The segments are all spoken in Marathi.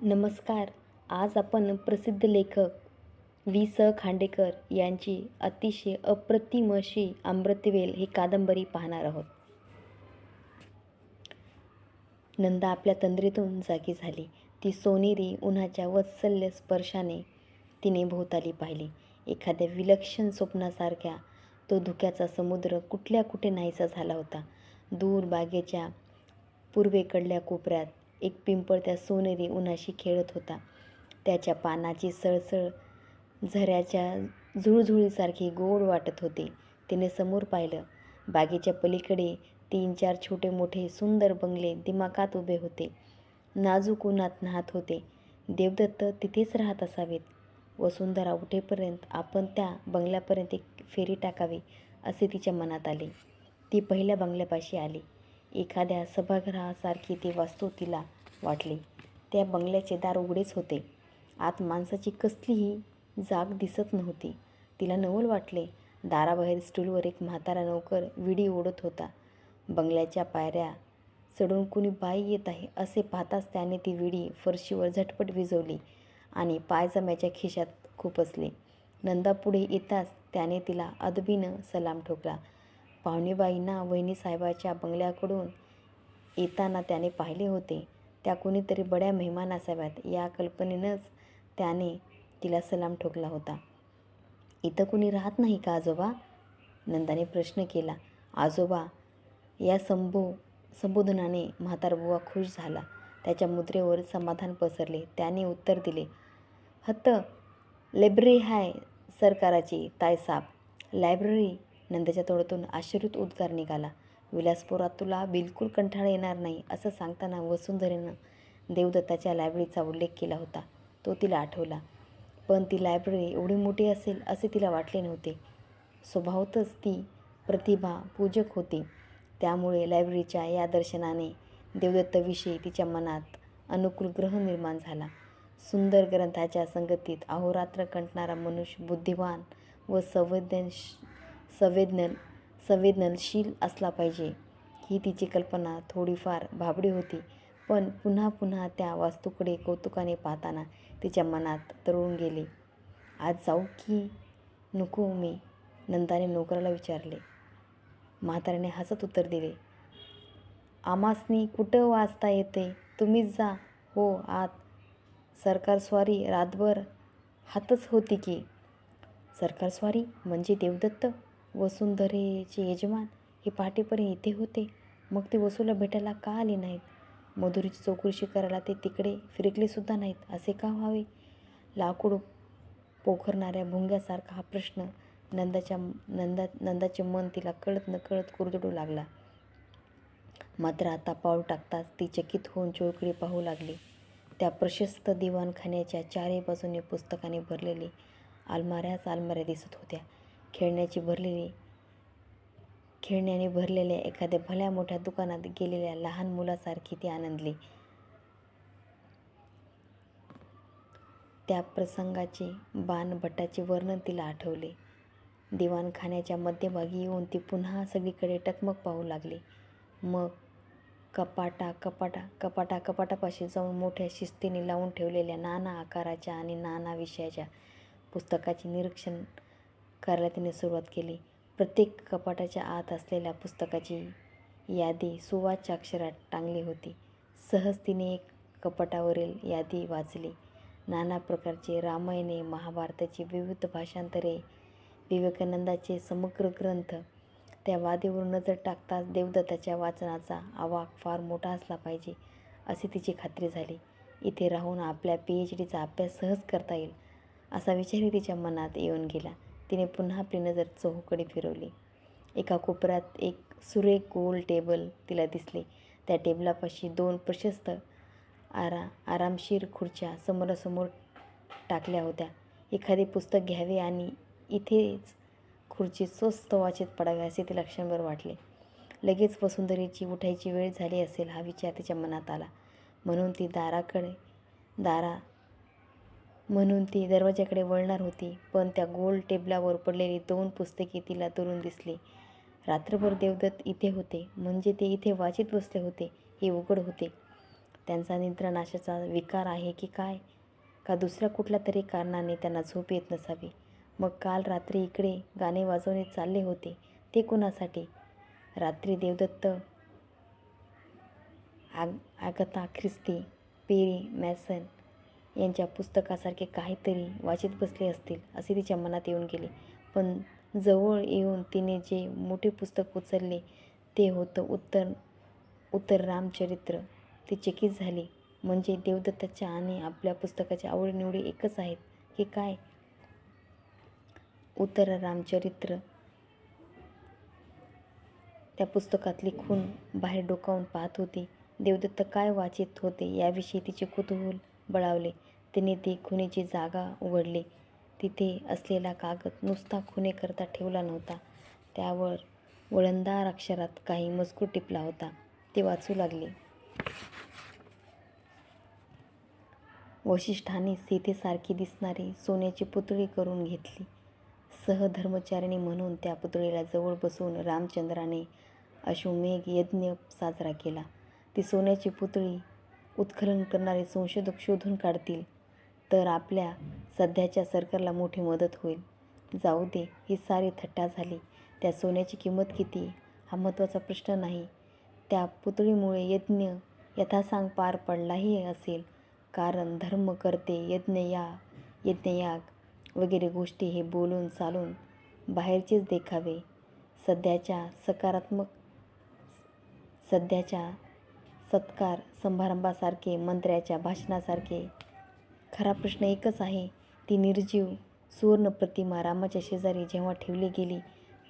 नमस्कार. आज आपण प्रसिद्ध लेखक वि स. खांडेकर यांची अतिशय अप्रतिम अशी अमृतवेल ही कादंबरी पाहणार आहोत. नंदा आपल्या तंद्रीतून जागी झाली. ती सोनेरी उन्हाच्या वत्सल्य स्पर्शाने तिने भोवताली पाहिली. एखाद्या विलक्षण स्वप्नासारख्या तो धुक्याचा समुद्र कुठल्या कुठे नाहीसा झाला होता. दूर बागेच्या पूर्वेकडल्या कोपऱ्यात एक पिंपळ त्या सोनेरी उन्हाशी खेळत होता. त्याच्या पानाची सळसळ झऱ्याच्या झुळझुळीसारखी गोड वाटत होती. तिने समोर पाहिलं. बागेच्या पलीकडे तीन चार छोटे मोठे सुंदर बंगले दिमाकात उभे होते. नाजूक उन्हात नाहत होते. देवदत्त तिथेच राहत असावेत. वसुंधरा उठेपर्यंत आपण त्या बंगल्यापर्यंत एक फेरी टाकावी असे तिच्या मनात आले. ती पहिल्या बंगल्यापाशी आली. एखाद्या सभागृहासारखी ती वास्तू तिला वाटली. त्या बंगल्याचे दार उघडेच होते. आत माणसाची कसलीही जाग दिसत नव्हती. तिला नवल वाटले. दाराबाहेर स्टूलवर एक म्हातारा नोकर विडी ओढत होता. बंगल्याच्या पायऱ्या चढून कुणी बाई येत आहे असे पाहताच त्याने ती विडी फरशीवर झटपट विझवली आणि पायजम्याच्या खिशात खुपसले नंदा पुढे येताच त्याने तिला अदबीनं सलाम ठोकला. पाहुणेबाईंना वहिनीसाहेबाच्या बंगल्याकडून येताना त्याने पाहिले होते. त्या कुणीतरी बड्या मेहमान असाव्यात. या कल्पनेनंच त्याने तिला सलाम ठोकला होता. इथं कुणी राहत नाही का आजोबा? नंदाने प्रश्न केला. आजोबा या संबो संबोधनाने म्हातारबुवा खुश झाला. त्याच्या मुद्रेवर समाधान पसरले. त्याने उत्तर दिले हत्त लायब्ररी हाय सरकाराची तायसाब लायब्ररी नंदच्या तोंडातून आश्चर्यत उद्गार निघाला. विलासपुरात तुला बिलकुल कंठाळा येणार नाही असं सांगताना वसुंधरेनं देवदत्ताच्या लायब्ररीचा उल्लेख केला होता. तो तिला आठवला. पण ती लायब्ररी एवढी मोठी असेल असे तिला वाटले नव्हते. स्वभावतच ती प्रतिभा पूजक होती. त्यामुळे लायब्ररीच्या या दर्शनाने देवदत्तविषयी तिच्या मनात अनुकूल ग्रह निर्माण झाला. सुंदर ग्रंथाच्या संगतीत अहोरात्र कंटणारा मनुष्य बुद्धिवान व संवेदनश संवेदनल संवेदनशील असला पाहिजे. ही तिची कल्पना थोडीफार भाबडी होती पण पुन्हा पुन्हा त्या वास्तूकडे कौतुकाने पाहताना तिच्या मनात तरुण गेले. आज जाऊ की नको मी नंदाने नोकराला विचारले. म्हाताऱ्याने हसत उत्तर दिले. आमासनी कुठं वाचता येते? तुम्हीच जा. हो आत. सरकार स्वारी रातभर हातच होती की. सरकार स्वारी म्हणजे देवदत्त? वसुंधरेचे यजमान हे पहाटेपर्यंत इथे होते. मग ते वसूला भेटायला का आले नाहीत? मधुरीची चौकशी करायला ते तिकडे फिरकलेसुद्धा नाहीत असे का व्हावे? लाकूड पोखरणाऱ्या भुंग्यासारखा हा प्रश्न नंदाच्या नंदा नंदाचे मन तिला कळत नकळत कुरदडू लागला. मात्र आता पाऊल टाकताच ती चकित होऊन चोळकडे पाहू लागली. त्या प्रशस्त दिवाणखान्याच्या चारही बाजूने पुस्तकाने भरलेली अलमाऱ्याच अलमाऱ्या दिसत होत्या. खेळण्याची भरलेली खेळण्याने भरलेल्या एखाद्या भल्या मोठ्या दुकानात गेलेल्या लहान मुलासारखी ती आनंदली. त्या प्रसंगाचे बाणभट्टाचे वर्णन तिला आठवले. दिवाणखान्याच्या मध्यभागी येऊन ती पुन्हा सगळीकडे टकमक पाहू लागली. मग कपाटा कपाटा कपाटा कपाटापाशी जाऊन मोठ्या शिस्तीने लावून ठेवलेल्या नाना आकाराच्या आणि नाना विषयाच्या पुस्तकाचे निरीक्षण करायला तिने सुरुवात केली. प्रत्येक कपाटाच्या आत असलेल्या पुस्तकाची यादी सुवाच्य अक्षरात टांगली होती. सहज तिने एक कपाटावरील यादी वाचली. नाना प्रकारचे रामायणे महाभारताची विविध भाषांतरे विवेकानंदाचे समग्र ग्रंथ त्या वादीवर नजर टाकताच देवदत्ताच्या वाचनाचा आवाक फार मोठा असला पाहिजे अशी तिची खात्री झाली. इथे राहून आपल्या पी एच डीचा अभ्यास सहज करता येईल असा विचारही तिच्या मनात येऊन गेला. तिने पुन्हा आपली नजर चहूकडे फिरवली. एका कोपऱ्यात एक सुरेख गोल टेबल तिला दिसले. त्या टेबलापाशी दोन प्रशस्त आरा आरामशीर खुर्च्या समोरासमोर टाकल्या होत्या. एखादे पुस्तक घ्यावे आणि इथेच खुर्ची स्वस्त वाचेत पडावे असे तिला क्षणभर वाटले. लगेच वसुंधरीची उठायची वेळ झाली असेल हा विचार तिच्या मनात आला. म्हणून ती दाराकडे दारा म्हणून ती दरवाजाकडे वळणार होती पण त्या गोल टेबलावर पडलेली दोन पुस्तके तिला दुरून दिसली. रात्रभर देवदत्त इथे होते म्हणजे ते इथे वाचित बसले होते हे उघड होते. त्यांचा निद्रानाशाचा विकार आहे की काय? का दुसऱ्या कुठल्या तरी कारणाने त्यांना झोप येत नसावी? मग काल रात्री इकडे गाणे वाजवणे चालले होते ते कुणासाठी? रात्री देवदत्त आग आगता ख्रिस्ती पेरी मॅसन यांच्या पुस्तकासारखे काहीतरी वाचित बसले असतील असे तिच्या मनात येऊन गेले. पण जवळ येऊन तिने जे मोठे पुस्तक उचलले ते होतं उत्तर उत्तर रामचरित्र. ती चकित झाली. म्हणजे देवदत्ताच्या आणि आपल्या पुस्तकाच्या आवडीनिवडी एकच आहेत की काय? उत्तर रामचरित्र. त्या पुस्तकातली खून बाहेर डोकावून पाहत होती. देवदत्त काय वाचित होते याविषयी तिचे कुतूहल बळावले. तिने ती खुनीची जागा उघडली तिथे असलेला कागद नुसता खुनेकरता ठेवला नव्हता. त्यावर वळणदार अक्षरात काही मजकूर टिपला होता. ते वाचू लागले. वशिष्ठाने सीतेसारखी दिसणारी सोन्याची पुतळी करून घेतली. सहधर्मचारिणी म्हणून त्या पुतळीला जवळ बसून रामचंद्राने अश्वमेघ यज्ञ साजरा केला. ती सोन्याची पुतळी उत्खनन करणारे संशोधक शोधून काढतील. तर आपल्या सध्याच्या सरकारला मोठी मदत होईल. जाऊ दे ही सारी थट्टा झाली. त्या सोन्याची किंमत किती हा महत्त्वाचा प्रश्न नाही. त्या पुतळीमुळे यज्ञ यथासांग पार पडलाही असेल. कारण धर्म करते यज्ञया यज्ञयाग वगैरे गोष्टी हे बोलून चालून बाहेरचेच देखावे. सध्याच्या सकारात्मक सध्याच्या सत्कार समारंभासारखे मंत्र्याच्या भाषणासारखे खरा प्रश्न एकच आहे. ती निर्जीव सुवर्ण प्रतिमा रामाच्या शेजारी जेव्हा ठेवली गेली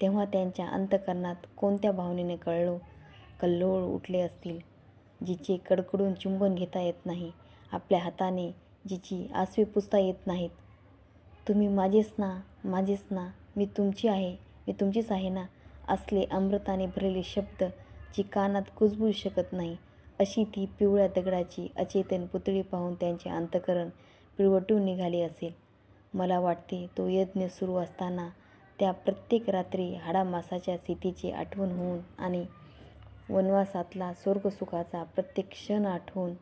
तेव्हा त्यांच्या अंतकरणात कोणत्या भावनेने कळलो? कल्लोळ उठले असतील. जिचे कडकडून चुंबन घेता येत नाही. आपल्या हाताने जिची आसवे पुसता येत नाहीत. तुम्ही माझेच ना माझेच ना मी तुमची आहे मी तुमचीच आहे ना असले अमृताने भरलेले शब्द जी कानात कुजबू शकत नाही अशी ती पिवळ्या दगडाची अचेतन पुतळी पाहून त्यांचे अंतकरण पिळवटून निघाली असेल. मला वाटते तो यज्ञ सुरू असताना त्या प्रत्येक रात्री हाडामासाच्या स्थितीची आठवण होऊन आणि वनवासातला स्वर्गसुखाचा प्रत्येक क्षण आठवून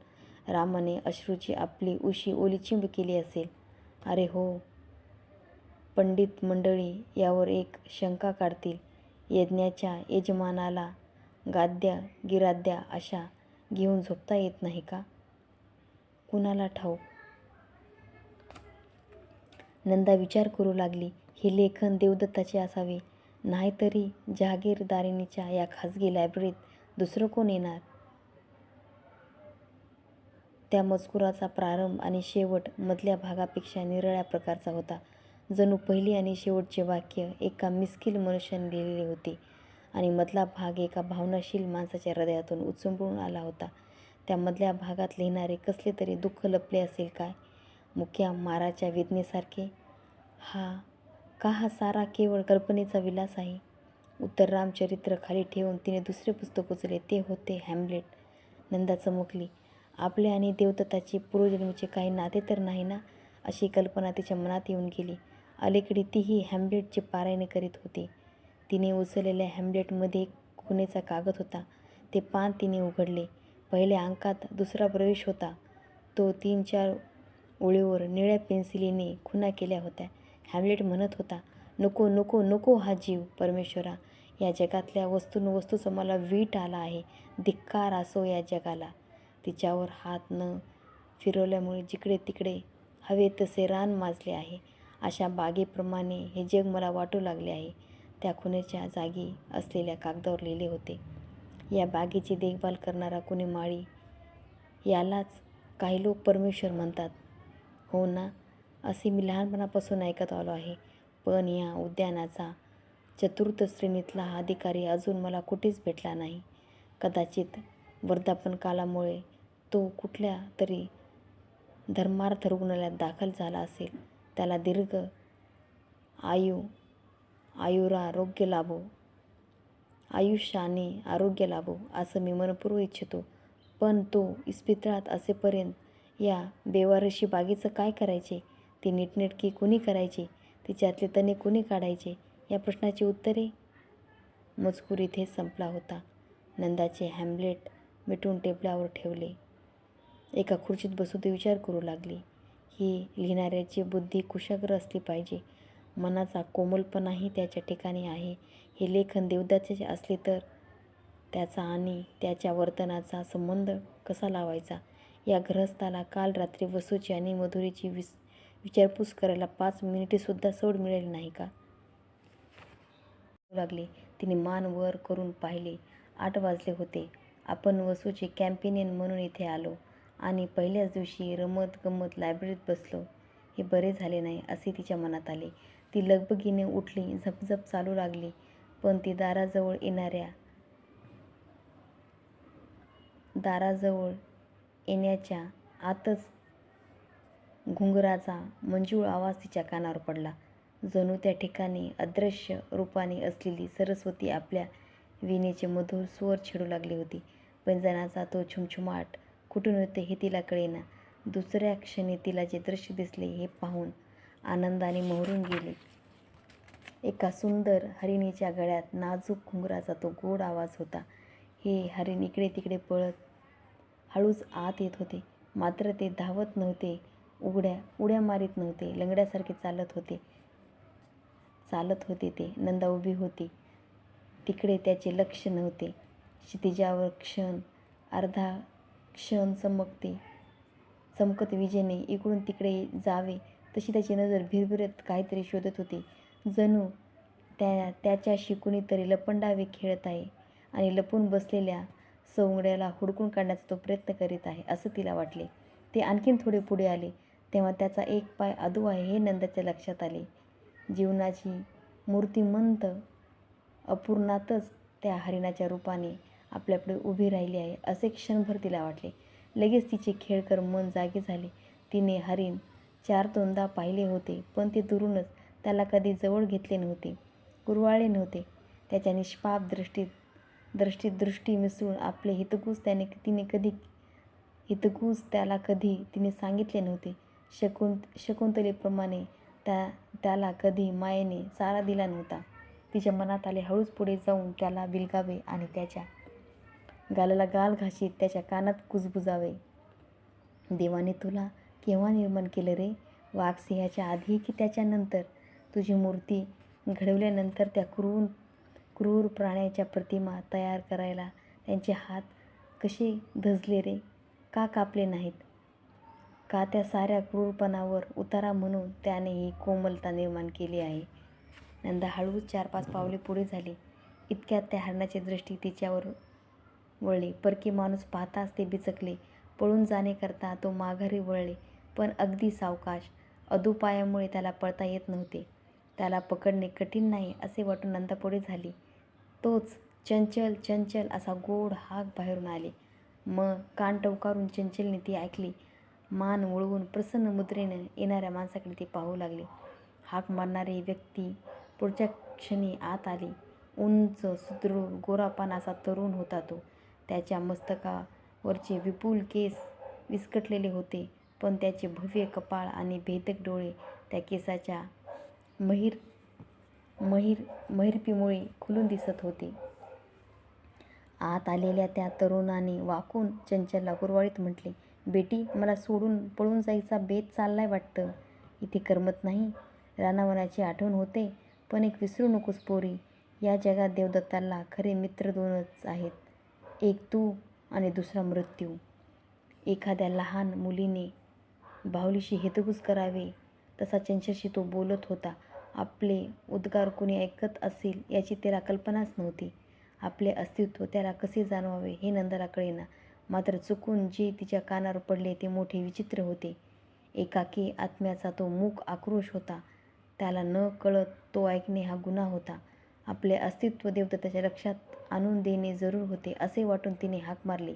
रामाने अश्रूची आपली उशी ओलीचिंब केली असेल. अरे हो पंडित मंडळी यावर एक शंका काढतील. यज्ञाच्या यजमानाला गाद्या गिराद्या अशा घेऊन झोपता येत नाही का? कुणाला ठाऊक? नंदा विचार करू लागली. हे लेखन देवदत्ताचे असावे. नाहीतरी जहागीरदारिणीच्या या खाजगी लायब्ररीत दुसरं कोण येणार? त्या मजकुराचा प्रारंभ आणि शेवट मधल्या भागापेक्षा निरळ्या प्रकारचा होता. जणू पहिली आणि शेवटचे वाक्य एका मिस्किल मनुष्याने लिहिलेले होते आणि मधला भाग एका भावनाशील माणसाच्या हृदयातून उचंबळून आला होता. त्या मधल्या भागात लिहिणारे कसले तरी दुःख लपले असेल काय? मुक्या माराच्या वेदनेसारखे. हा का हा सारा केवळ कल्पनेचा विलास आहे? उत्तर रामचरित्र खाली ठेवून तिने दुसरे पुस्तक उचले ते होते हॅम्लेट. नंदा चमकली आपले आणि देवदत्ताचे पूर्वजन्मीचे काही नाते तर नाही ना? अशी कल्पना तिच्या मनात येऊन गेली. अलीकडे तीही हॅम्लेटचे पारायण करीत होती. तिने उचललेल्या हॅम्लेटमध्ये खुनेचा कागद होता. ते पान तिने उघडले. पहिल्या अंकात दुसरा प्रवेश होता. तो तीन चार ओळीवर निळ्या पेन्सिलीने खुणा केल्या होत्या. हॅमलेट म्हणत होता नको नको नको हा जीव परमेश्वरा. या जगातल्या वस्तूंवस्तूचा मला वीट आला आहे. धिक्कार असो या जगाला. तिच्यावर हात न फिरवल्यामुळे जिकडे तिकडे हवे तसे रान माजले आहे. अशा बागेप्रमाणे हे जग मला वाटू लागले आहे. त्या खुनेच्या जागी असलेल्या कागदावर लिहिले होते. या बागेची देखभाल करणारा कुणी माळी? यालाच काही लोक परमेश्वर म्हणतात. हो ना. असे मी लहानपणापासून ऐकत आलो आहे. पण या उद्यानाचा चतुर्थ श्रेणीतला हा अधिकारी अजून मला कुठेच भेटला नाही. कदाचित वर्धापन कालामुळे तो कुठल्या तरी धर्मार्थ रुग्णालयात दाखल झाला असेल. त्याला दीर्घ आयु आयुरारोग्य लाभो आयुष्याने आरोग्य लाभो असं मी मनपूर्व इच्छितो. पण तो इस्पितळात असेपर्यंत या देवारशी बागेचं काय करायचे? ती नीटनेटकी कुणी करायची? तिच्यातले तणे कुणी काढायचे? या प्रश्नाची उत्तरे? मजकूर इथे संपला होता. नंदाचे हॅम्लेट मिटून टेबलावर ठेवले. एका खुर्चीत बसून ते विचार करू लागली. ही लिहिणाऱ्याची बुद्धी कुशाग्र असली पाहिजे. मनाचा कोमलपणाही त्याच्या ठिकाणी आहे. हे लेखन देवदत्ताचे असले तर त्याचा आणि त्याच्या वर्तनाचा संबंध कसा लावायचा? या ग्रहस्थाला काल रात्री वसूची आणि मधुरीची विस विचारपूस करायला पाच मिनिटेसुद्धा सोड मिळेल नाही का? लागले. तिने मान वर करून पाहिले. आठ वाजले होते. आपण वसूचे कॅम्पेनियन म्हणून इथे आलो आणि पहिल्याच दिवशी रमत गमत लायब्ररीत बसलो. हे बरे झाले नाही असे तिच्या मनात आले. ती लगबगीने उठली झपझप चालू लागली. पण ती दाराजवळ येणाऱ्या दाराजवळ येण्याच्या आतच घुंगराचा मंजूळ आवाज तिच्या कानावर पडला. जणू त्या ठिकाणी अदृश्य रूपाने असलेली सरस्वती आपल्या विणेचे मधुर स्वर छेडू लागली होती. पैंजणाचा तो छुमछुमाट कुठून होते हे तिला कळेना. दुसऱ्या क्षणी तिला जे दृश्य दिसले हे पाहून आनंदाने मोहरून गेले. एका सुंदर हरिणीच्या गळ्यात नाजूक घुंगराचा तो गोड आवाज होता. हे हरिण इकडे तिकडे पळत हळूच आत येत होते. मात्र ते धावत नव्हते. उघड्या उड्या मारीत नव्हते. लंगड्यासारखे चालत होते. चालत होते ते. नंदा उभी होती. तिकडे त्याचे लक्ष नव्हते. क्षितिजावर क्षण अर्धा क्षण चमकते चमकत विजेने इकडून तिकडे जावे. तशी त्याची नजर भिरभिरत काहीतरी शोधत होती. जणू त्या त्याच्याशी कुणीतरी लपंडावे खेळत आहे आणि लपून बसलेल्या सवंगड्याला हुडकून काढण्याचा तो प्रयत्न करीत आहे असं तिला वाटले. ते आणखीन थोडे पुढे आले तेव्हा त्याचा एक पाय अधू आहे हे नंदाच्या लक्षात आले. जीवनाची मूर्तिमंत अपूर्णातच त्या हरिणाच्या रूपाने आपल्यापुढे उभी राहिली आहे असे क्षणभर तिला वाटले. लगेच तिचे खेळकर मन जागे झाले. तिने हरिण चार दोनदा पाहिले होते पण ते दुरूनच त्याला कधी जवळ घेतले नव्हते कुरवाळले नव्हते. त्याच्या निष्पाप दृष्टीत दृष्टीत दृष्टी मिसळून आपले हितगुज त्याने तिने कधी हितगुज त्याला कधी तिने सांगितले नव्हते. शकुंत शकुंतलेप्रमाणे त्या त्याला कधी मायेने चारा दिला नव्हता. तिच्या मनात आले हळूच पुढे जाऊन त्याला बिलगावे आणि त्याच्या गालाला गाल घाशीत त्याच्या कानात कुजबुजावे देवाने तुला केव्हा निर्माण केलं रे? वाघसिंहाच्या आधी की त्याच्यानंतर? तुझी मूर्ती घडवल्यानंतर त्या क्रूर क्रूर प्राण्याच्या प्रतिमा तयार करायला त्यांचे हात कसे धजले रे? का कापले नाहीत? का त्या साऱ्या क्रूरपणावर उतारा म्हणून त्याने ही कोमलता निर्माण केली आहे? नंदा हळूच चार पाच पावले पुढे झाली. इतक्यात त्या हरणाची दृष्टी तिच्यावर वळली. परकी माणूस पाहताच ते बिचकले. पळून जाण्याकरता तो माघारी वळले. पण अगदी सावकाश. अदुपायामुळे त्याला पळता येत नव्हते. त्याला पकडणे कठीण नाही असे वाटून नंदा पुढे झाली. तोच चंचल चंचल असा गोड हाक बाहेरून आले. मग कान टवकारून चंचलने ती ऐकली. मान वळवून प्रसन्न मुद्रेने येणाऱ्या माणसाकडे ती पाहू लागली. हाक मारणारी व्यक्ती पुढच्या क्षणी आत आली. उंच सुदृढ गोरापान असा तरुण होता तो. त्याच्या मस्तकावरचे विपुल केस विस्कटलेले होते पण त्याचे भव्य कपाळ आणि भेदक डोळे त्या केसाच्या महिर महिर महिरपीमुळे खुलून दिसत होते. आत आलेल्या त्या तरुणाने वाकून चंचलला गुरवाळीत म्हटले बेटी मला सोडून पळून जायचा बेत चाललाय वाटतं. इथे करमत नाही. रानावनाची आठवण होते पण एक विसरू नकोस पोरी. या जगात देवदत्ताला खरे मित्र दोनच आहेत. एक तू आणि दुसरा मृत्यू. एखाद्या लहान मुलीने बाहुलीशी हेतगुज करावे तसा चंचलशी तो बोलत होता. आपले उद्गार कोणी ऐकत असेल याची त्याला कल्पनाच नव्हती. आपले अस्तित्व त्याला कसे जाणवावे हे नंदाला कळेना. मात्र चुकून जे तिच्या कानावर पडले ते मोठे विचित्र होते. एकाकी आत्म्याचा तो मूक आक्रोश होता. त्याला न कळत तो ऐकणे हा गुन्हा होता. आपले अस्तित्व देवदत्ताच्या लक्षात आणून देणे जरूर होते असे वाटून तिने हाक मारली.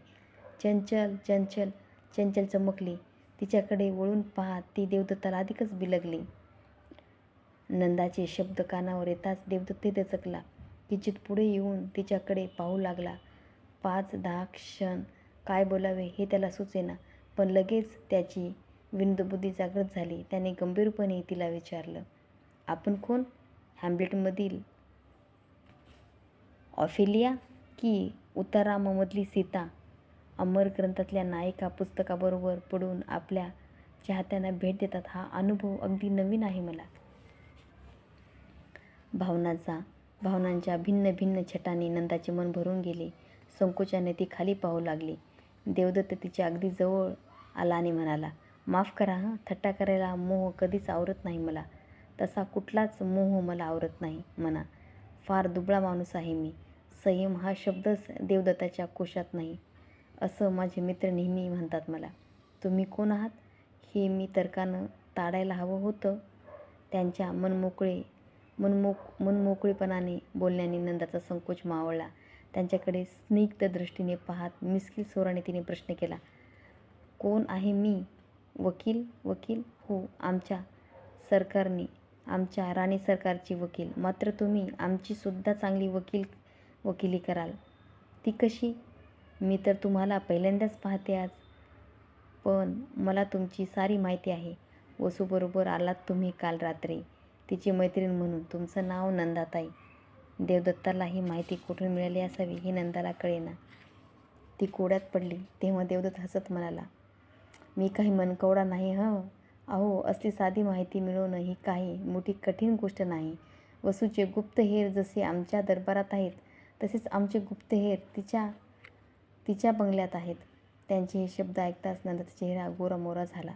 चंचल चंचल चंचल चमकली. तिच्याकडे वळून पाहत ती देवदत्ताला अधिकच बिलगली. नंदाचे शब्द कानावर येताच देवदत्त दचकला किंचित पुढे येऊन तिच्याकडे पाहू लागला. पाच दहा क्षण काय बोलावे हे त्याला सुचेना. पण लगेच त्याची विनोदबुद्धी जागृत झाली. त्याने गंभीरपणे तिला विचारलं आपण कोण? हॅम्लेटमधील ऑफेलिया की उताराममधली सीता? अमर ग्रंथातल्या नायिका पुस्तकाबरोबर पडून आपल्या चाहत्यांना भेट देतात. हा अनुभव अगदी नवीन आहे मला. भावनाचा भावनांच्या भिन्न भिन्न छटांनी नंदाचे मन भरून गेले. संकोचाने ती खाली पाहू लागली. देवदत्त तिच्या अगदी जवळ आला आणि म्हणाला माफ करा हं. थट्टा करायला मोह कधीच आवरत नाही मला. तसा कुठलाच मोह मला आवरत नाही म्हणा. फार दुबळा माणूस आहे मी. संयम हा शब्दच देवदत्ताच्या कोशात नाही. असं माझे मित्र नेहमी म्हणतात मला. तुम्ही कोण आहात? हे मी तर्कानं ताडायला हवं होतं. त्यांच्या मनमोकळे मनमोक मनमोकळेपणाने बोलण्याने नंदाचा संकोच मावळला. त्यांच्याकडे स्निग्ध दृष्टीने पाहत मिस्किल स्वराने तिने प्रश्न केला कोण आहे मी? वकील? वकील? हो आमच्या सरकारने आमच्या राणी सरकारची वकील. मात्र तुम्ही आमचीसुद्धा चांगली वकील वकिली कराल. ती कशी? मी तर तुम्हाला पहिल्यांदाच पाहते आज. पण मला तुमची सारी माहिती आहे. वसूबरोबर आलात तुम्ही काल रात्री. तिची मैत्रीण म्हणून. तुमचं नाव नंदाताई. देवदत्ताला ही माहिती कुठून मिळाली असावी हे नंदाला कळेना. ती कोड्यात पडली. तेव्हा देवदत्त हसत म्हणाला मी काही मनकवडा नाही ह? अहो असली साधी माहिती मिळवणं ही काही मोठी कठीण गोष्ट नाही. वसूचे गुप्तहेर जसे आमच्या दरबारात आहेत तसेच आमचे गुप्तहेर तिच्या तिच्या बंगल्यात आहेत. त्यांचे हे शब्द ऐकताच नंदाचा चेहरा गोरामोरा झाला.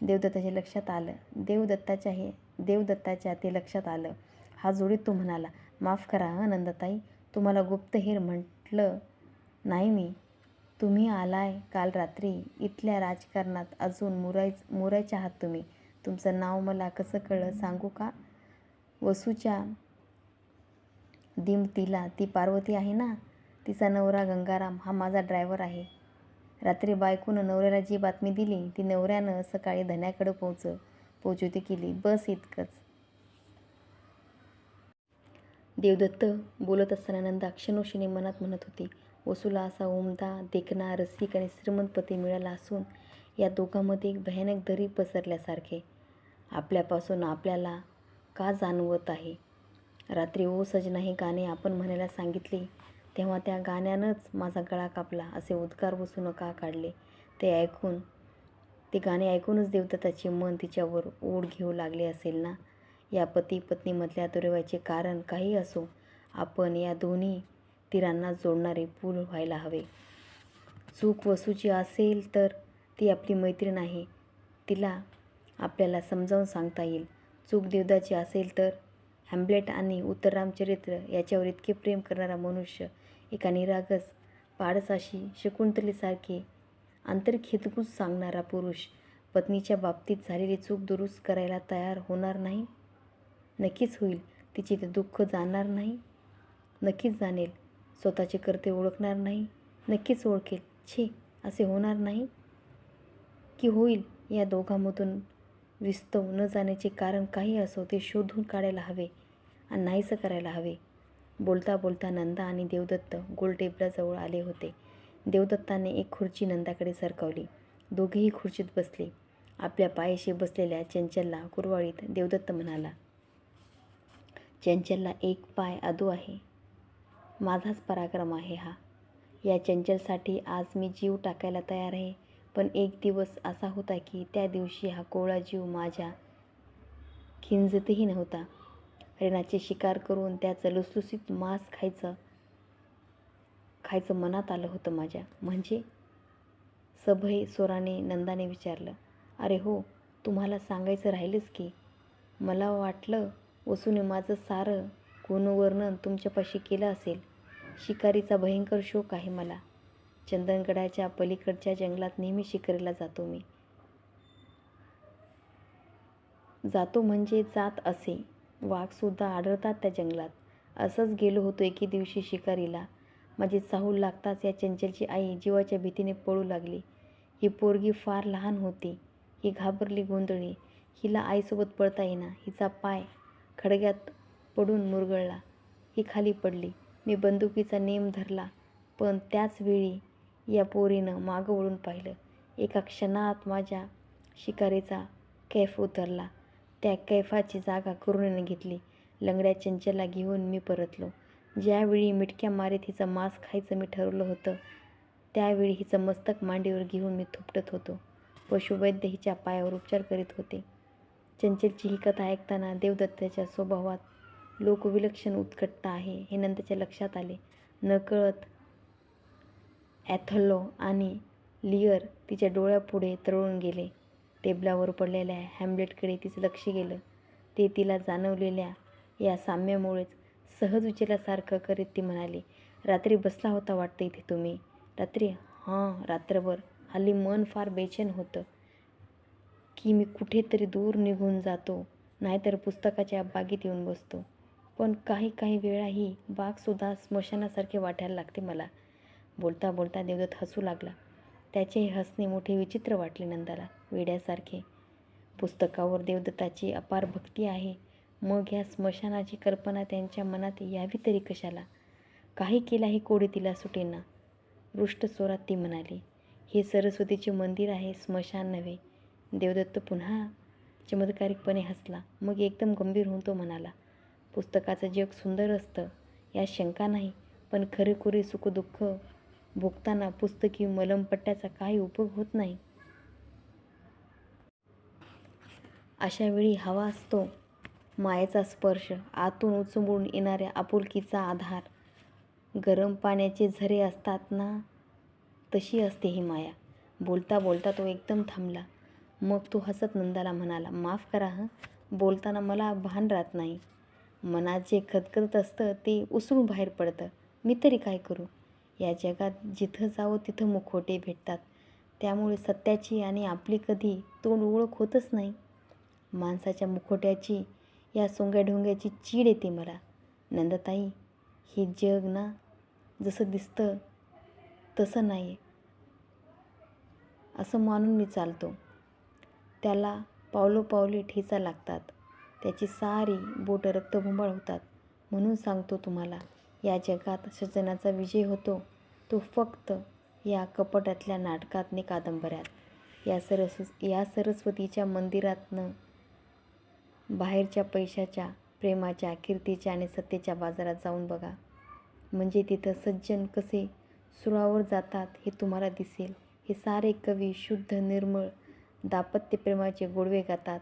देवदत्ताच्या लक्षात आलं. देवदत्ताच्या हे देवदत्ताच्या ते लक्षात आलं. हा जोडीत तो म्हणाला माफ करा हं नंदताई. तुम्हाला गुप्तहेर म्हटलं नाही मी. तुम्ही आलाय काल रात्री. इथल्या राजकारणात अजून मुराय मुरायच्या आहात तुम्ही. तुमचं नाव मला कसं कळलं सांगू का? वसूच्या दिमतीला ती पार्वती आहे ना? तिचा नवरा गंगाराम हा माझा ड्रायव्हर आहे. रात्री बायकोनं नवऱ्याला जी बातमी दिली ती नवऱ्यानं सकाळी धन्याकडं पोहोच पोचवती केली. बस इतकंच. देवदत्त बोलत असताना नंदा क्षणोक्षणी मनात म्हणत होती वसूला असा उमदा देखणा रसिक आणि श्रीमंत पती मिळाला असून या दोघांमध्ये एक भयानक दरी पसरल्यासारखे. आपल्यापासून आपल्याला का जाणवत आहे? रात्री ओ सजना हे गाणे आपण म्हणायला सांगितले तेव्हा त्या गाण्यानंच माझा गळा कापला असे उद्गार वसू का काढले. ते ऐकून ते गाणे ऐकूनच देवदत्ताचे मन तिच्यावर ओढ घेऊ लागले असेल ना? या पती पत्नीमधल्या दुर्वाचे कारण काही असो आपण या दोन्ही तीरांना जोडणारे पूल व्हायला हवे. चूक वसूची असेल तर ती आपली मैत्रीण आहे. तिला आपल्याला समजावून सांगता येईल. चूक देवदाची असेल तर हॅम्ब्लेट आणि उत्तररामचरित्र याच्यावर इतके प्रेम करणारा मनुष्य एका निरागस पाडसाशी शकुंतलेसारखे आंतरखेतगूच सांगणारा पुरुष पत्नीच्या बाबतीत झालेली चूक दुरुस्त करायला तयार होणार नाही. नक्कीच होईल तिचे ते दुःख जाणार नाही. नक्कीच जाणेल स्वतःचे कर्ते ओळखणार नाही. नक्कीच ओळखेल छे असे होणार नाही. की होईल या दोघांमधून विस्तव न जाण्याचे कारण काही असो ते शोधून काढायला हवे आणि नाहीसं करायला हवे. बोलता बोलता नंदा आणि देवदत्त गोल टेबलाजवळ आले होते. देवदत्ताने एक खुर्ची नंदाकडे सरकवली. दोघेही खुर्चीत बसले. आपल्या पायाशी बसलेल्या चंचलला कुरवाळीत देवदत्त म्हणाला चंचलला एक पाय अदू आहे. माझाच पराक्रम आहे हा. या चंचलसाठी आज मी जीव टाकायला तयार आहे. पण एक दिवस असा होता की त्या दिवशी हा कोवळा जीव माझ्या खिंजतही नव्हता. हरिणाची शिकार करून त्याचं लुसलुसीत मांस खायचं खायचं मनात आलं होतं माझ्या. म्हणजे? सभय स्वराने नंदाने विचारलं. अरे हो तुम्हाला सांगायचं राहिलंच की. मला वाटलं वसूने माझं सारं गुणवर्णन तुमच्यापाशी केलं असेल. शिकारीचा भयंकर शोक आहे मला. चंदनगडाच्या पलीकडच्या जंगलात नेहमी शिकारीला जातो मी. जातो म्हणजे जात असे. वाघसुद्धा आढळतात त्या जंगलात. असंच गेलो होतो एके दिवशी शिकारीला. माझी चाहूल लागताच या चंचलची आई जीवाच्या भीतीने पळू लागली. ही पोरगी फार लहान होती. ही घाबरली गोंधळी. हिला आईसोबत पळता येईना. हिचा पाय खडग्यात पडून मुरगळला. ही खाली पडली. मी बंदुकीचा नेम धरला. पण त्याच वेळी या पोरीनं मागं वळून पाहिलं. एका क्षणात माझ्या शिकारीचा कैफ उतरला. त्या कैफाची जागा करुणेनं घेतली. लंगड्या चंचला घेऊन मी परतलो. ज्यावेळी मिटक्या मारीत हिचं मांस खायचं मी ठरवलं होतं त्यावेळी हिचं मस्तक मांडीवर घेऊन मी थुपटत होतो. पशुवैद्य हिच्या पायावर उपचार करीत होते. चंचलची ही कथा ऐकताना देवदत्ताच्या स्वभावात लोकविलक्षण उत्कटता आहे हे नंतरच्या लक्षात आले. नकळत ॲथल्लो आणि लिअर तिच्या डोळ्यापुढे तरळून गेले. टेबलावर पडलेल्या हॅम्लेटकडे तिचं लक्ष गेलं. ते तिला जाणवलेल्या या साम्यामुळेच सहज विचारल्यासारखं करीत ती म्हणाली रात्री बसला होता वाटतं इथे तुम्ही. रात्री? हां रात्रभर. हल्ली मन फार बेचैन होतं की मी कुठेतरी दूर निघून जातो नाहीतर पुस्तकाच्या बागेत येऊन बसतो. पण काही काही वेळा ही बागसुद्धा स्मशानासारखे वाटायला लागते मला. बोलता बोलता देवदत्त हसू लागला. त्याचे हसणे मोठे विचित्र वाटले नंदाला वेड्यासारखे. पुस्तकावर देवदत्ताची अपार भक्ती आहे. मग ह्या स्मशानाची कल्पना त्यांच्या मनात यावी तरी कशाला? काही केलाही कोडी तिला सुटेना. रुष्ट स्वरात ती म्हणाली हे सरस्वतीचे मंदिर आहे स्मशान नव्हे. देवदत्त पुन्हा चमत्कारिकपणे हसला. मग एकदम गंभीर होऊन तो म्हणाला पुस्तकाचं जग सुंदर असतं यात शंका नाही पण खरेखुरे सुखदुःख भोगताना पुस्तकी मलमपट्ट्याचा काही उपयोग होत नाही. अशावेळी हवा असतो मायेचा स्पर्श आतून उचंबळून येणाऱ्या आपुलकीचा आधार. गरम पाण्याचे झरे असतात ना तशी असते ही माया. बोलता बोलता तो एकदम थांबला. मग तो हसत नंदाला म्हणाला माफ करा हं. बोलताना मला भान राहत नाही. मनात जे खदखदत असतं ते उसळून बाहेर पडतं. मी तरी काय करू? या जगात जिथं जावं तिथं मुखोटे भेटतात. त्यामुळे सत्याची आणि आपली कधी तोंड ओळख होतच नाही. माणसाच्या मुखोट्याची या सोंग्याढोंग्याची चीड येते मला. नंदताई हे जग ना जसं दिसतं तसं नाही असं मानून मी चालतो. त्याला पावलोपावले ठेचा लागतात. त्याची सारी बोटं रक्तभुंबळ होतात. म्हणून सांगतो तुम्हाला या जगात सज्जनाचा विजय होतो तो फक्त या कपटातल्या नाटकातने कादंबऱ्यात. या सरस या सरस्वतीच्या मंदिरातनं बाहेरच्या पैशाच्या प्रेमाच्या कीर्तीच्या आणि सत्तेच्या बाजारात जाऊन बघा. म्हणजे तिथं सज्जन कसे सुळावर जातात हे तुम्हाला दिसेल. हे सारे कवी शुद्ध निर्मळ दाम्पत्य प्रेमाचे गोडवे गातात.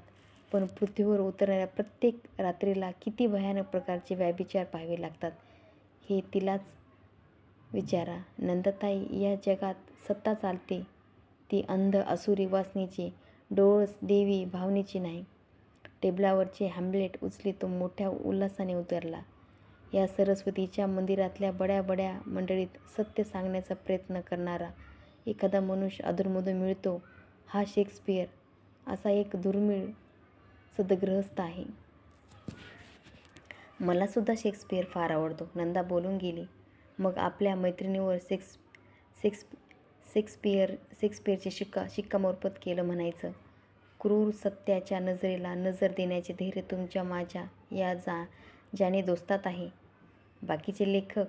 पण पृथ्वीवर उतरणाऱ्या प्रत्येक रात्रीला किती भयानक प्रकारचे व्याभिचार पाहावे लागतात हे तिलाच विचारा. नंदताई या जगात सत्ता चालते. ती अंध असुरी वासनेची डोळस देवी भावनेची नाही. टेबलावरचे हॅम्लेट उचली तो मोठ्या उल्हासाने उतरला. या सरस्वतीच्या मंदिरातल्या बड्या बड्या मंडळीत सत्य सांगण्याचा प्रयत्न करणारा एखादा मनुष्य अधूनमधून मिळतो हा शेक्सपियर असा एक दुर्मिळ सदग्रहस्थ आहे. मलासुद्धा शेक्सपियर फार आवडतो. नंदा बोलून गेली. मग आपल्या मैत्रिणीवर सेक्स सेक्स शेक्सपियर शेक्सपियरचे शिक्का शिक्कामोर्फत केलं म्हणायचं. क्रूर सत्याच्या नजरेला नजर देण्याचे धैर्य तुमच्या माझ्या या जा ज्याने दोस्तात आहे. बाकीचे लेखक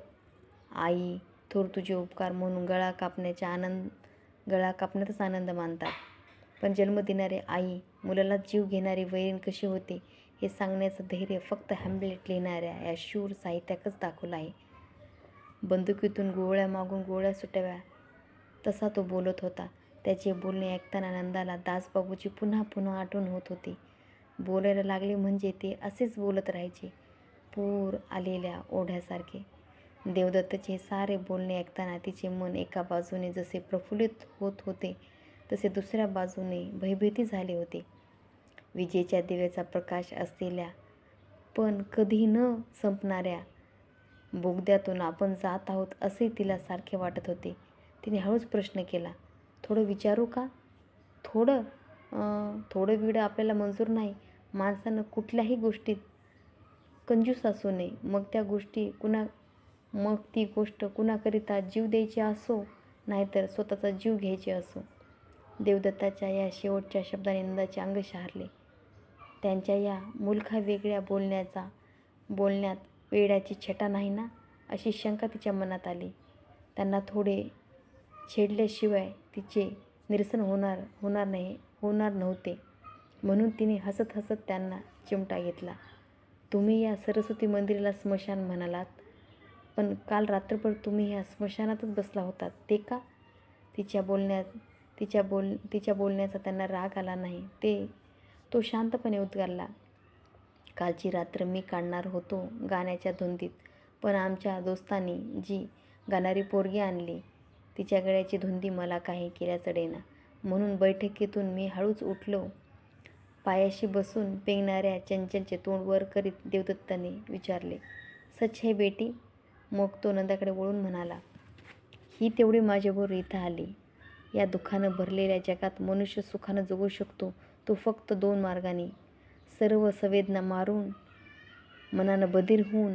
आई थोर तुझे उपकार म्हणून गळा कापण्याच्या आनंद गळा कापण्यातच आनंद मानतात. पण जन्म देणारे आई मुलाला जीव घेणारी वैरीण कशी होते हे सांगण्याचं धैर्य फक्त हॅम्बलेट लिहिणाऱ्या या शूर साहित्याकच दाखवलं आहे. बंदुकीतून गोळ्या मागून गोळ्या सुटाव्या तसा तो बोलत होता. त्याचे बोलणे ऐकताना नंदाला दासबाबूची पुन्हा पुन्हा आठवण होत होती. बोलायला लागले म्हणजे ते असेच बोलत राहायचे. पूर आलेल्या ओढ्यासारखे. देवदत्तचे सारे बोलणे ऐकताना तिचे मन एका बाजूने जसे प्रफुल्लित होत होते तसे दुसऱ्या बाजूने भयभीती झाले होते. विजेच्या दिव्याचा प्रकाश असलेल्या पण कधी न संपणाऱ्या बोगद्यातून आपण जात आहोत असे तिला सारखे वाटत होते. तिने हळूच प्रश्न केला थोडं विचारू का? थोडं? थोडं बिडं आपल्याला मंजूर नाही. माणसानं कुठल्याही गोष्टीत कंजूस असू नये. मग त्या गोष्टी कुणा मग ती गोष्ट कुणाकरिता जीव द्यायची असो नाहीतर स्वतःचा जीव घ्यायची असो. देवदत्ताच्या या शेवटच्या शब्दाने नंदाचे अंग शहारले. त्यांच्या या मुलखा वेगळ्या बोलण्याचा बोलण्यात वेड्याची छटा नाही ना? अशी शंका तिच्या मनात आली. त्यांना थोडे छेडल्याशिवाय तिचे निरसन होणार होणार नाही होणार नव्हते. म्हणून तिने हसत हसत त्यांना चिमटा घेतला. तुम्ही या सरस्वती मंदिराला स्मशान म्हणालात? पण काल रात्रभर तुम्ही ह्या स्मशानातच बसला होता ते का? तिच्या बोलण्यात तिच्या बोल तिच्या बोलण्याचा त्यांना राग आला नाही ते तो शांतपणे उद्गारला. कालची रात्र मी काढणार होतो गाण्याच्या धुंदीत पण आमच्या दोस्तांनी जी गाणारी पोरगी आणली तिच्या गळ्याची धुंदी मला काही केल्या चढेना म्हणून बैठकीतून मी हळूच उठलो. पायाशी बसून पेंगणाऱ्या चंचलचे तोंड वर करीत देवदत्ताने विचारले सच हे बेटी? मग तो नंदाकडे वळून म्हणाला ही तेवढी माझ्याबरोबर इथं आली. या दुःखानं भरलेल्या जगात मनुष्य सुखानं जगू शकतो. तो फक्त दोन मार्गाने. सर्व संवेदना मारून मनानं बधीर होऊन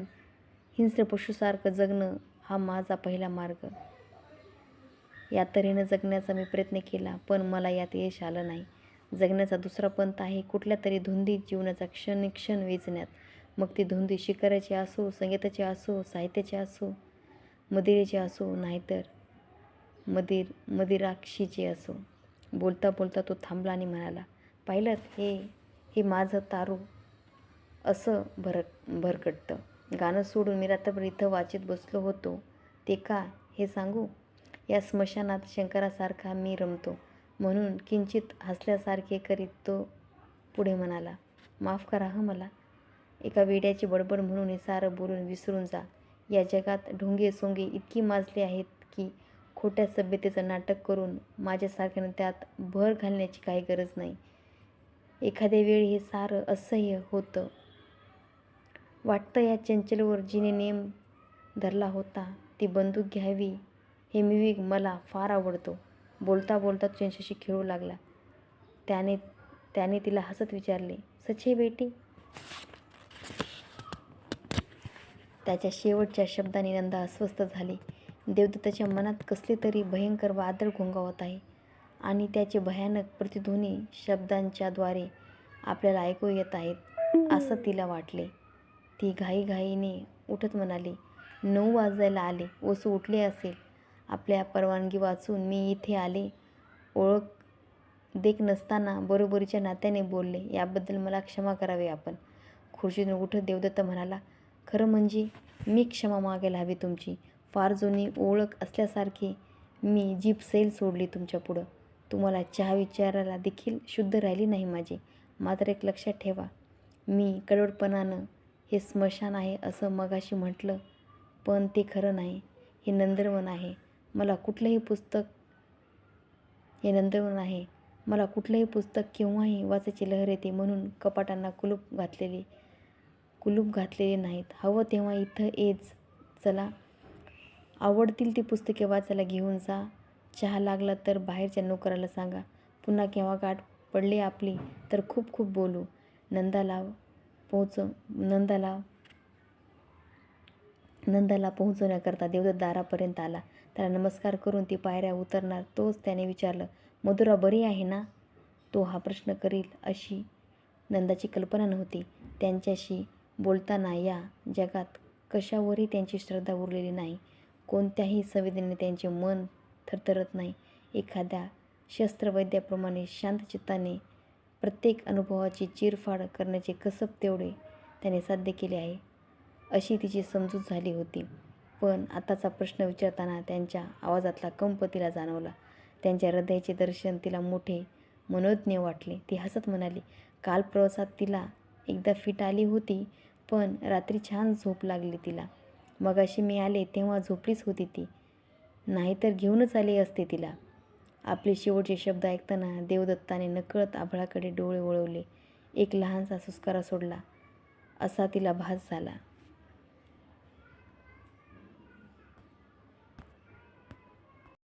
हिंस्र पशुसारखं जगणं हा माझा पहिला मार्ग. या तऱ्हेनं जगण्याचा मी प्रयत्न केला पण मला यात यश आलं नाही. जगण्याचा दुसरा पंथ आहे कुठल्या तरी धुंदीत जीवनाचा क्षणिक्षण वेचण्यात. मग ती धुंदी शिकाराची असो संगीताची असो साहित्याची असो मदिरेची असो नाहीतर मदिर मदिराक्षीची असो. बोलता बोलता तो थांबला आणि म्हणाला पाहिलं हे हे माझं तारू. असं भर भरकटतं. गाणं सोडून मी रात्रभर इथं वाचित बसलो होतो. ते का? हे सांगू? या स्मशानात शंकरासारखा मी रमतो. म्हणून किंचित हसल्यासारखे करीत तो पुढे म्हणाला माफ करा हं मला. एका वेड्याची बडबड म्हणून हे सारं बोलून विसरून जा. या जगात ढोंगे सोंगे इतकी माजले आहेत की खोट्या सभ्यतेचं नाटक करून माझ्यासारख्यानं त्यात भर घालण्याची काही गरज नाही. एखाद्या वेळी हे सारं असह्य होतं. वाटतं या चंचलवर जिने नेम धरला होता ती बंदूक घ्यावी हे मिविक मला फार आवडतो. बोलता बोलता त्यांच्याशी खेळू लागला. त्याने त्याने तिला हसत विचारले सचे बेटी? त्याच्या शेवटच्या शब्दाने नंदा अस्वस्थ झाली. देवदत्ताच्या मनात कसले तरी भयंकर वादळ घोंगावत आहे आणि त्याचे भयानक प्रतिध्वनी शब्दांच्याद्वारे आपल्याला ऐकू येत आहेत असं तिला वाटले. ती घाईघाईने उठत म्हणाली नऊ वाजायला आले वसू उठले असेल. आपल्या परवानगी वाचून मी इथे आले. ओळख देख नसताना बरोबरीच्या नात्याने बोलले. याबद्दल मला क्षमा करावी आपण. खुर्चीतून उठत देवदत्त म्हणाला खरं म्हणजे मी क्षमा मागायला हवी तुमची. फार जुनी ओळख असल्यासारखी मी जीप सेल सोडली तुमच्या पुढं. तुम्हाला चहा विचारायला देखील शुद्ध राहिली नाही माझी. मात्र एक लक्षात ठेवा मी कडवटपणानं हे स्मशान आहे असं मगाशी म्हटलं पण ते खरं नाही. हे नंदनवन आहे. मला कुठलंही पुस्तक हे नंदनवन आहे. मला कुठलंही पुस्तक केव्हाही वाचायची लहर येते म्हणून कपाटांना कुलूप घातलेली कुलूप घातलेले नाहीत. हवं तेव्हा इथं येच चला. आवडतील ती पुस्तके वाचायला घेऊन जा. चहा लागला तर बाहेरच्या नोकराला सांगा. पुन्हा केव्हा गाठ पडली आपली तर खूप खूप बोलू. नंदाला पोहोच नंदाला नंदाला पोहोचवण्याकरता देवदत्त दारापर्यंत आला. त्याला नमस्कार करून ती पायऱ्या उतरणार तोच त्याने विचारलं मधुरा बरी आहे ना? तो हा प्रश्न करील अशी नंदाची कल्पना नव्हती. त्यांच्याशी बोलताना या जगात कशावरही त्यांची श्रद्धा उरलेली नाही. कोणत्याही संवेदनेने त्यांचे मन थरथरत नाही. एखाद्या शस्त्रवैद्याप्रमाणे शांतचित्ताने प्रत्येक अनुभवाची चिरफाड करण्याचे कसब तेवढे त्याने साध्य केले आहे अशी तिची समजूत झाली होती. पण आताचा प्रश्न विचारताना त्यांच्या आवाजातला कंप तिला जाणवला. त्यांच्या हृदयाचे दर्शन तिला मोठे मनोज्ञ वाटले. ती हसत म्हणाली काल प्रवासात तिला एकदा फिट आली होती पण रात्री छान झोप लागली तिला. मगाशी मी आले तेव्हा झोपलीच होती ती. नाहीतर घेऊनच आले असते तिला. आपले शेवटचे शब्द ऐकताना देवदत्ताने नकळत आभाळाकडे डोळे वळवले. एक लहानसा सुस्कारा सोडला. असा तिला भास झाला.